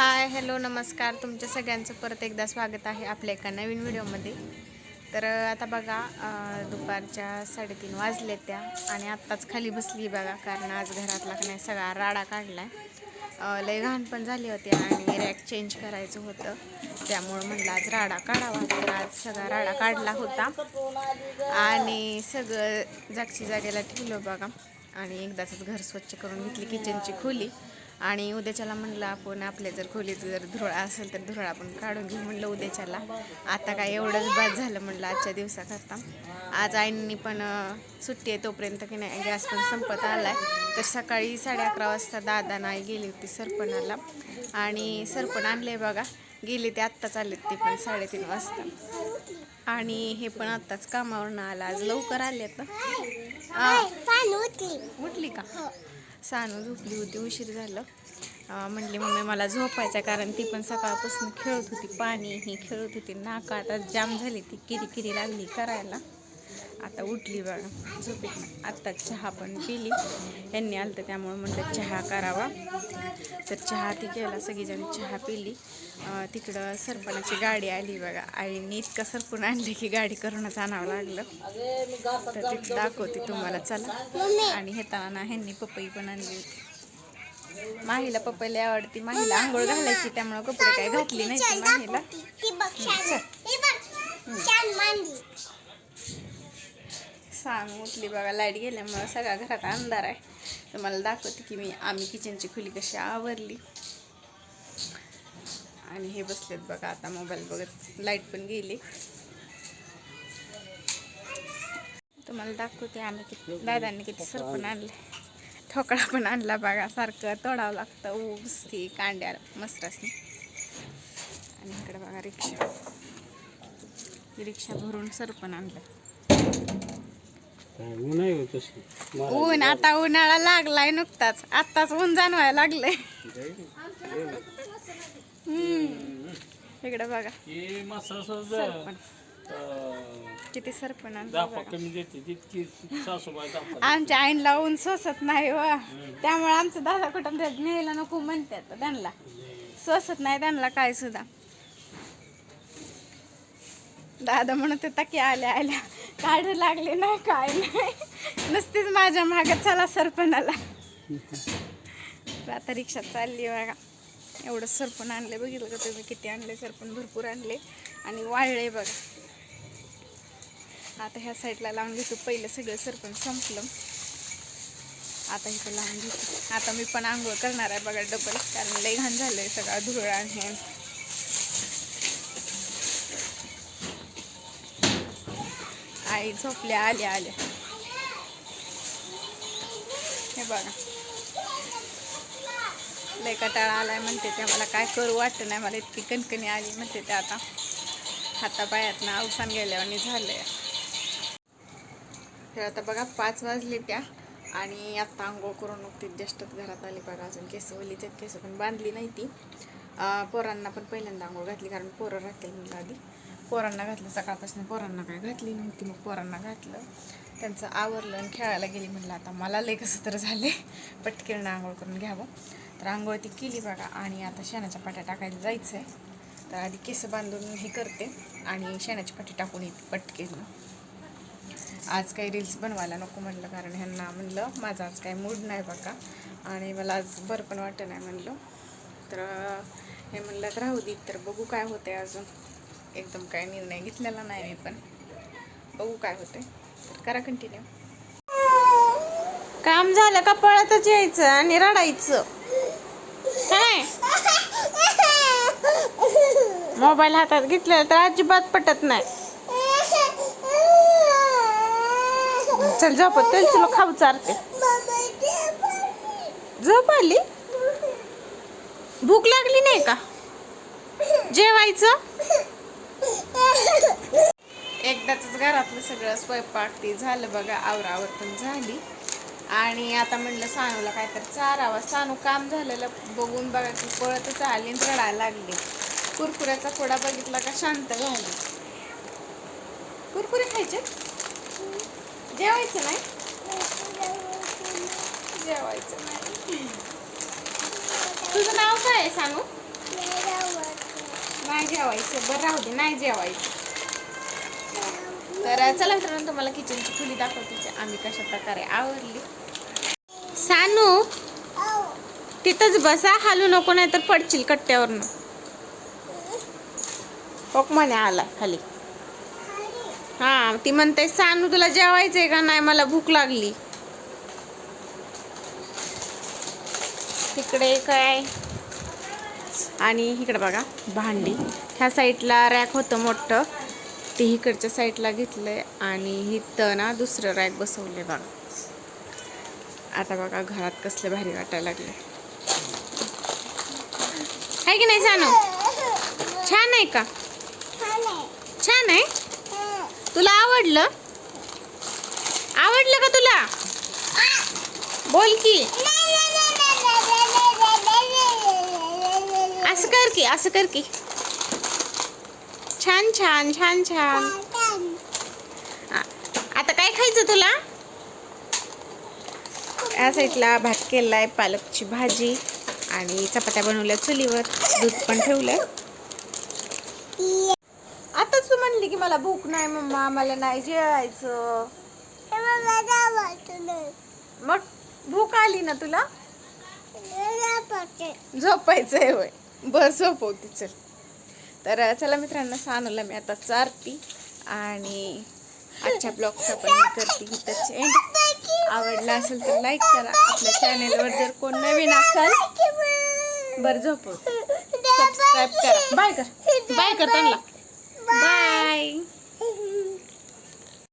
Hi hello नमस्कार. तुमच्या सगळ्यांचं परत एकदा स्वागत आहे आपल्या एका नवीन व्हिडिओमध्ये. तर आता बघा दुपारच्या साडेतीन वाजले त्या आणि आत्ताच खाली बसली बघा कारण आज घरातला का नाही सगळा राडा काढला आहे लय घाण पण झाली होती आणि रॅक चेंज करायचं होतं. त्यामुळं म्हणलं आज राडा काढावा. तर आज सगळा राडा काढला होता. आणि सगळं जागची जागेला ठेवलं बघा. आणि एकदाच घर स्वच्छ करून घेतली किचनची खोली. आणि उद्याच्याला म्हणलं आपण आपल्या जर खोलीत जर धुरळा असेल तर धुरळा आपण काढून घेऊ म्हणलं उद्याच्याला. आता काय एवढंच बाद झालं म्हणलं आजच्या दिवसाकरता. आज आईंनी पण सुट्टी आहे तोपर्यंत की नाही गॅस पण संपत आलाय. तर सकाळी साडे अकरा वाजता दादा नाही गेली होती सरपणाला. आणि सरपण आणले बघा. गेले ते आत्ताच आले ते पण साडेतीन वाजता. आणि हे पण आत्ताच कामावरनं आला. आज लवकर आले तर उठली का? सानू झोपली होती उशीर झालं. अं, म्हणली मम्मी मला झोपायचं कारण ती पण सकाळपासून खेळत होती पाणी ही खेळत होती नाका आता जाम झाली ती किरी किरी लागली करायला. आता उठली बघा. झोपेत आत्ताच चहा पण पिली. यांनी आलं तर त्यामुळे म्हटलं चहा करावा. तर चहा ती केला सगळीजण चहा पिली. तिकडं सरपणाची गाडी आली बघा. आईने इतकं सरपण आणले की गाडी करूनच आणावं लागलं. तर ते दाखवते तुम्हाला. चला. आणि हेताना ह्यांनी पपई पण आणली होती. माहीला पपई लय आवडती. माहीला आंघोळ घालायची त्यामुळे कपडे काही घातली नाही माहीला. सांग उठली बघा लाइट गेल्यामुळं सगळ्या घरात अंधार आहे. तर मला दाखवते की मी आम्ही किचनची खुली कशी आवरली. आणि हे बसलेत बघा आता मोबाईल बघत लाइट पण गेली. तुम्हाला दाखवते आम्ही किती दादांनी किती सरपण आणले ठोकळा पण आणला बघा सारखं तोडावं लागतं. ऊस ती कांड्या मसरासनी. आणि इकडे बघा रिक्षा. रिक्षा भरून सरपण आणलं. ऊन आहे हो तशी ऊन आता उन्हाळा लागलाय नुकताच. आत्ताच ऊन जाणवायला लागलंय. इकडे बघा. हे किती सरपण आमच्या आईनला ऊन सोसत नाही व त्यामुळे आमचं दादा कुठं न्यायला नको म्हणतात त्यांना. सोसत नाही त्यांना काय सुद्धा. दादा म्हणत होता की आल्या आल्या. काढू लागले नाही काय नाही. नुसतीच माझ्या मागे चला सरपणाला. आता रिक्षा चालली बघा. एवढं सरपण आणले बघितलं का तुम्ही? किती आणले सरपण? भरपूर आणले आणि वाळले बघा. आता ह्या साईडला लावून घेतो. पहिलं सगळं सरपण संपलं. आता इथं लावून घेतो. आता मी पण आंघोळ करणार आहे बघा डबल कारण लई घाण झालंय सगळा धुळ आणि आई झोपल्या आल्या आल्या हे बघा. लय कटाळा आलाय म्हणते ते. मला काय करू वाटत नाही. मला इतकी कणकणी आली म्हणते ते आता. हातापायातनं अवसान गेल्यावर झालंय. तर आता बघा पाच वाजले त्या. आणि आत्ता आंघोळ करून नुकतीच जस्टच घरात आली बघा अजून केस ओलीचे केस पण बांधली नाही ती. पोरांना पण पहिल्यांदा आंघोळ घातली कारण पोरं राहतील मुलं आधी. पोरांना घातलं सकाळपासून पोरांना काय घातली नव्हती मग पोरांना घातलं. त्यांचं आवरलं आणि खेळायला गेली म्हणलं आता मला लय कसं तर झाले पटकन आंघोळ करून घ्यावं. तर आंघोळ ती केली बघा आणि आता शेणाच्या पाट्या टाकायला जायचं आहे तर आधी केस बांधून हे करते आणि शेणाची पाटी टाकून येते पटकेनं. आज काही रील्स बनवायला नको म्हटलं कारण ह्यांना म्हणलं माझा आज काही मूड नाही बघा. आणि मला आज बरं पण वाटत नाही म्हणलं. तर हे म्हणलं तर राहू दे तर बघू काय होते अजून. एकदम काय निर्णय घेतलेला नाही मी पण. बघू काय होते तर करा कंटिन्यू काम झालं का पळतच यायचं आणि रडायचं? काय? मोबाईल हातात घेतलेला तर अजिबात पटत नाही. चल झोपत तेल तुला खाऊ चारते. झोप आली भूक लागली नाही का? जेवायचं? एकदाच घरातलं सगळं स्वयंपाक ते झालं बघा आवरावर पण झाली. आणि आता म्हणलं सानूला काय तर चारावा. सानू काम झालेलं बघून बघा की पळतच आली आणि रडायला लागली. कुरकुऱ्याचा फोडा बघितला का शांत झाली. कुरकुरे खायचे? जेवायचं नाही? जेवायचं नाही. तुझं नाव काय आहे सांगू नाही जेवायचं. बरं राहू दे नाही जेवायचं. तर चला मित्रांनो तुम्हाला किचनची खुली दाखवते आम्ही कशा प्रकारे आवरली. सानू तिथंच बसा. हालू नको नाही तर पडशील कट्ट्यावरनं. म्हणे आला खाली. हा ती म्हणते सानू तुला जेवायचंय का नाही? मला भूक लागली. तिकडे काय? आणि इकडे बघा भांडी. ह्या साईडला रॅक होतं मोठं. ते इकडच्या साईडला घेतलंय आणि इथं ना दुसरं रॅक बसवले बघा. आता बघा घरात कसले भारी वाटायला लागले. आहे की नाही सानू छान आहे का? छान आहे. तुला आवडलं? आवडलं का तुला? बोल की. असं कर की असं कर की. छान छान छान छान. आता काय खायचं तुला? या साईडला भात केलाय पालकची भाजी आणि चपात्या बनवल्या चुलीवर. दूध पण ठेवलंय आताच तू म्हणली की मला भूक नाही मम्मा मला नाही जेवायचं. मग भूक आली ना तुला? झोपायचंय होय. बरं झोपवती चल. तर चला मित्रांनो सानूला मी आता चारती आणि आजच्या ब्लॉगचा पण मी करते इथंच एंड आवडला असेल तर लाईक करा. आपल्या चॅनेलवर जर कोण नवीन असाल बरं झोपव सबस्क्राईब करा. बाय कर. बाय कर त्यांना. बाय